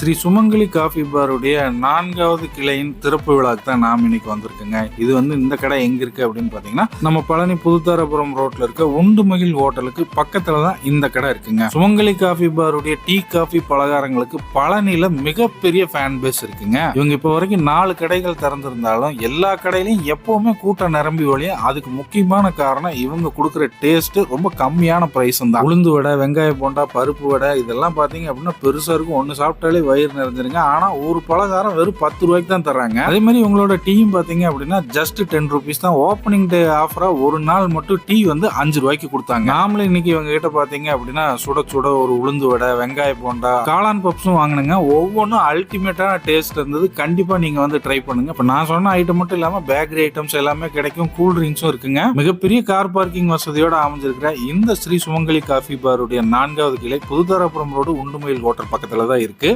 ஸ்ரீ சுமங்கலி coffee பாருடைய நான்காவது கிளையின் திறப்பு விழாக்கு தான் நாம் இன்னைக்கு வந்திருக்குங்க. இது வந்து இந்த கடை எங்க இருக்கு அப்படின்னு பாத்தீங்கன்னா நம்ம பழனி புதுத்தாரபுரம் ரோட்ல இருக்க உண்டு மகிழ் ஹோட்டலுக்கு பக்கத்துல தான் இந்த கடை இருக்குங்க. சுமங்கலி காஃபி பாருடைய டீ காஃபி பலகாரங்களுக்கு பழனியில மிகப்பெரிய ஃபேன் பேஸ் இருக்குங்க. இவங்க இப்போ வரைக்கும் நாலு கடைகள் திறந்திருந்தாலும் எல்லா கடையிலையும் எப்பவுமே கூட்டம் நிரம்பி ஒழியும் அதுக்கு முக்கியமான காரணம் இவங்க கொடுக்குற டேஸ்ட் ரொம்ப கம்மியான பிரைஸ் தான். உளுந்து வடை வெங்காய போண்டா பருப்பு வடை இதெல்லாம் பாத்தீங்க அப்படின்னா பெருசா இருக்கும். ஒன்னு சாப்பிட்டாலே வயிறு நிறைஞ்சிருங்க. ஆனால் ஒரு பலகாரம் வெறும் பத்து ரூபாய்க்கு தான் தர்றாங்க. அதே மாதிரி உங்களோட டீயும் பார்த்தீங்க அப்படின்னா ஜஸ்ட் டென் ருபீஸ் தான். ஓப்பனிங் டே ஆஃபராக ஒரு நாள் மட்டும் டீ வந்து அஞ்சு ரூபாய்க்கு கொடுத்தாங்க. நாமளே இன்னைக்கு இவங்க கிட்ட பார்த்தீங்க அப்படின்னா சுட சுட ஒரு உளுந்து வடை வெங்காய போண்டா காளான் பப்ஸும் வாங்கினுங்க. ஒவ்வொன்றும் அல்டிமேட்டான டேஸ்ட் இருந்தது. கண்டிப்பாக நீங்கள் வந்து ட்ரை பண்ணுங்க. இப்போ நான் சொன்ன ஐட்டம் மட்டும் இல்லாமல் பேக்கரி ஐட்டம்ஸ் எல்லாமே கிடைக்கும். கூல் ட்ரிங்க்ஸும் இருக்குங்க. மிகப்பெரிய கார் பார்க்கிங் வசதியோடு அமைஞ்சிருக்கிற இந்த ஸ்ரீ சுமங்கலி காஃபி பாருடைய நான்காவது கிளை புதுதாராபுரம் ரோடு உண்டுமயில் ஹோட்டல் பக்கத்தில் தான் இருக்கு.